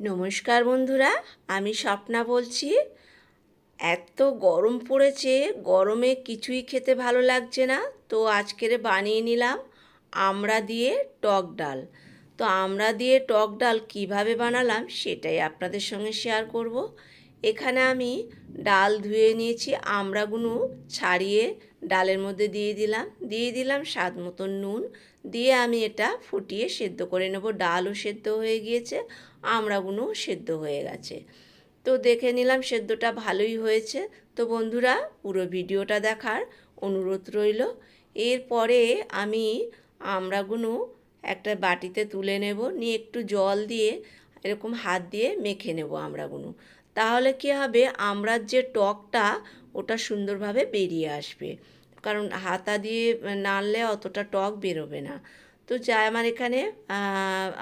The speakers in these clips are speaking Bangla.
নমস্কার বন্ধুরা, আমি স্বপ্না বলছি। এত গরম পড়েছে, গরমে কিছুই খেতে ভালো লাগছে না। তো আজকের বানিয়ে নিলাম আমড়া দিয়ে টক ডাল। তো আমড়া দিয়ে টক ডাল কীভাবে বানালাম সেটাই আপনাদের সঙ্গে শেয়ার করব। এখানে আমি ডাল ধুয়ে নিয়েছি আমড়াগুলো ছাড়িয়ে ডালের মধ্যে দিয়ে দিলাম। দিয়ে দিলাম স্বাদ মতন নুন দিয়ে আমি এটা ফুটিয়ে সেদ্ধ করে নেব। ডালও সেদ্ধ হয়ে গিয়েছে আমড়াগুলোও সেদ্ধ হয়ে গেছে। তো দেখে নিলাম সেদ্ধটা ভালোই হয়েছে। তো বন্ধুরা, পুরো ভিডিওটা দেখার অনুরোধ রইল। এরপরে আমি আমড়াগুলো একটা বাটিতে তুলে নেব, নিয়ে একটু জল দিয়ে, এরকম হাত দিয়ে মেখে নেব আমড়াগুলো তাহলে কী হবে, আমড়ার যে টকটা, ওটা সুন্দরভাবে বেরিয়ে আসবে। কারণ হাতা দিয়ে নাড়লে অতটা টক বেরোবে না। তো যা আমার এখানে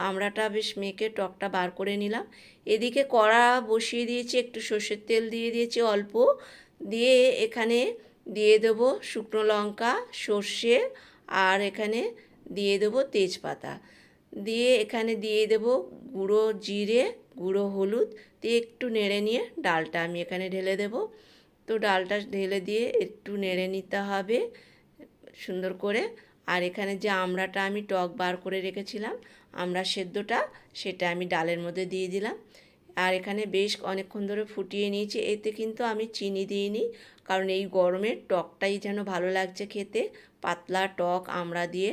আমড়াটা বেশ মেখে টকটা বার করে নিলাম। এদিকে কড়া বসিয়ে দিয়েছি, একটু সর্ষের তেল দিয়ে দিয়েছি অল্প। দিয়ে এখানে দিয়ে দেবো শুকনো লঙ্কা, সর্ষে আর এখানে দিয়ে দেবো তেজপাতা। দিয়ে এখানে দিয়ে দেবো গুঁড়ো জিরে, গুঁড়ো হলুদ। দিয়ে একটু নেড়ে নিয়ে ডালটা আমি এখানে ঢেলে দেবো। তো ডালটা ঢেলে দিয়ে একটু নেড়ে নিতে হবে সুন্দর করে। আর এখানে যে আমড়াটা আমি টক বার করে রেখেছিলাম, আমড়া সেদ্ধটা সেটা আমি ডালের মধ্যে দিয়ে দিলাম। আর এখানে বেশ অনেকক্ষণ ধরে ফুটিয়ে নিয়েছি, এতে কিন্তু আমি চিনি দিইনি, কারণ এই গরমে টকটাই যেন ভালো লাগছে খেতে। পাতলা টক আমড়া দিয়ে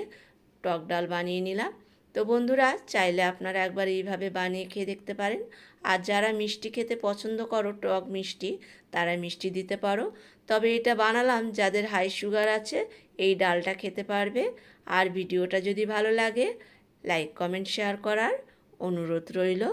টক ডাল বানিয়ে নিলাম। তো বন্ধুরা, চাইলে আপনারা একবার এইভাবে বানিয়ে খেয়ে দেখতে পারেন। আর যারা মিষ্টি খেতে পছন্দ করো, টক মিষ্টি, তারা মিষ্টি দিতে পারো। তবে এটা বানালাম যাদের হাই সুগার আছে, এই ডালটা খেতে পারবে। আর ভিডিওটা যদি ভালো লাগে লাইক কমেন্ট শেয়ার করার অনুরোধ রইল।